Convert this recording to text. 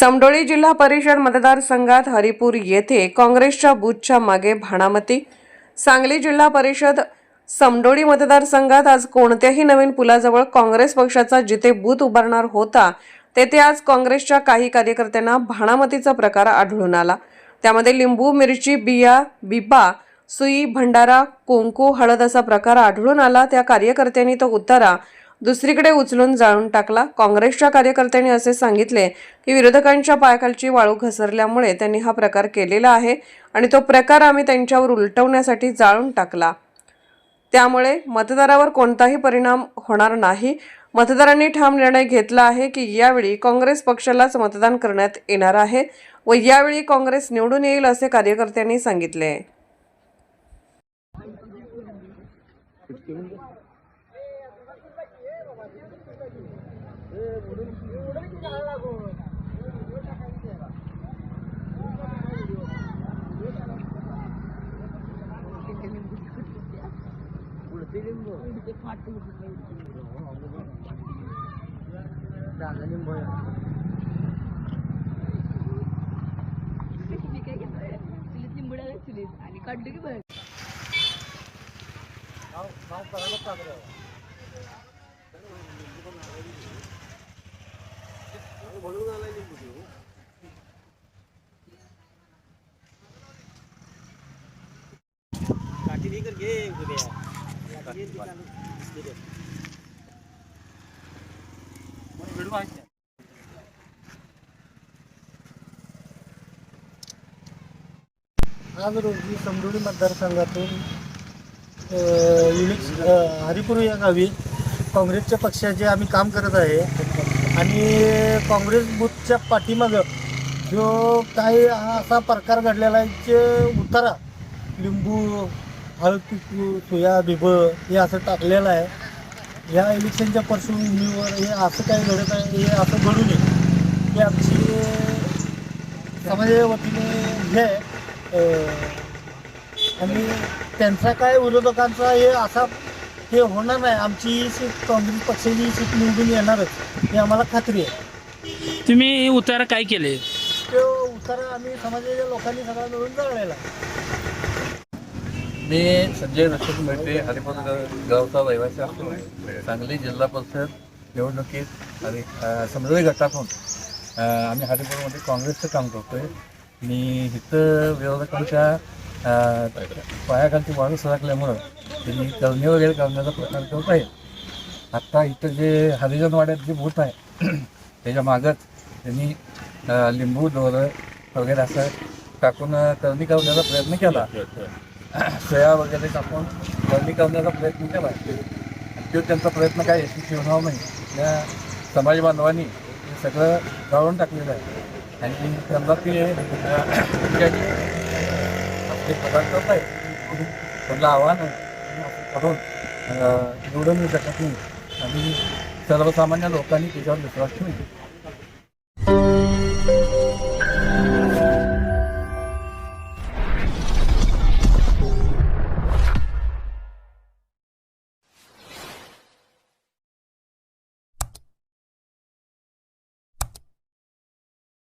समडोळी जिल्हा परिषद मतदारसंघात हरिपूर येथे काँग्रेसच्या बूथच्या मागे भाणामती. सांगली जिल्हा परिषद समडोळी मतदारसंघात आज कोणत्याही नवीन पुलाजवळ काँग्रेस पक्षाचा जिथे बूथ उभारणार होता तेथे आज काँग्रेसच्या काही कार्यकर्त्यांना भाणामतीचा प्रकार आढळून आला. त्यामध्ये लिंबू मिरची बिया बिबा सुई भंडारा कुंकू हळद असा प्रकार आढळून आला. त्या कार्यकर्त्यांनी तो उतारा दुसरीकडे उचलून जाळून टाकला. काँग्रेसच्या कार्यकर्त्यांनी असे सांगितले की विरोधकांच्या पायाखालची वाळू घसरल्यामुळे त्यांनी हा प्रकार केलेला आहे आणि तो प्रकार आम्ही त्यांच्यावर उलटवण्यासाठी जाळून टाकला. त्यामुळे मतदारावर कोणताही परिणाम होणार नाही. मतदारांनी ठाम निर्णय घेतला आहे की यावेळी काँग्रेस पक्षालाच मतदान करण्यात येणार आहे व यावेळी काँग्रेस निवडून येईल असे कार्यकर्त्यांनी सांगितले. आणि काढली की बरं आज रोजी समडोळी मतदारसंघातून युनिक्स हरिपूर या गावी काँग्रेसच्या पक्षाचे आम्ही काम करत आहे. आणि काँग्रेस बुथच्या पाठीमागं जो काही हा असा प्रकार घडलेला आहे जे उतारा लिंबू हळद सोया बिब हे असं टाकलेलं आहे. या इलेक्शनच्या पार्श्वभूमीवर हे असं काही घडत आहे हे असं घडू नये. ही आमची समाजाच्या वतीने हे आणि त्यांचा काय विरोधकांचा हे असा हे होणार नाही. आमची सीट काँग्रेस पक्षाची सीट निवडून येणारच. ही आम्हाला खात्री आहे. तुम्ही उतारा काय केले? तो उतारा आम्ही समाजाच्या लोकांनी सगळा मिळून जळलेला मी संजय रक्षक मेटे हरिपूर गावचा रहिवासी असतो. सांगली जिल्हा परिषद निवडणुकीत आणि अ, गटातून आम्ही हरिपूरमध्ये काँग्रेसचं काम करतो आहे मी इथं विरोधकांच्या पायाखालची वाढ सरकल्यामुळं त्यांनी करणे वगैरे करण्याचा प्रकार करत आहे. आत्ता इथं जे हरिजनवाड्यात जे भूत आहे त्याच्या मागत त्यांनी लिंबू दोरं वगैरे असं टाकून तरणी करणी करण्याचा प्रयत्न केला. सोया वगैरे टाकून करणी करण्याचा प्रयत्न केला तो त्यांचा प्रयत्न काय यशस्वी होणार नाही त्या समाज बांधवांनी हे सगळं गाळून टाकलेलं आहे. आणि त्यांना ते आपले पदार्थ आहे त्यांना आव्हान आहे. करून निवडून येऊ शकत नाही. आणि सर्वसामान्य लोकांनी त्याच्यावर विश्वास ठेवून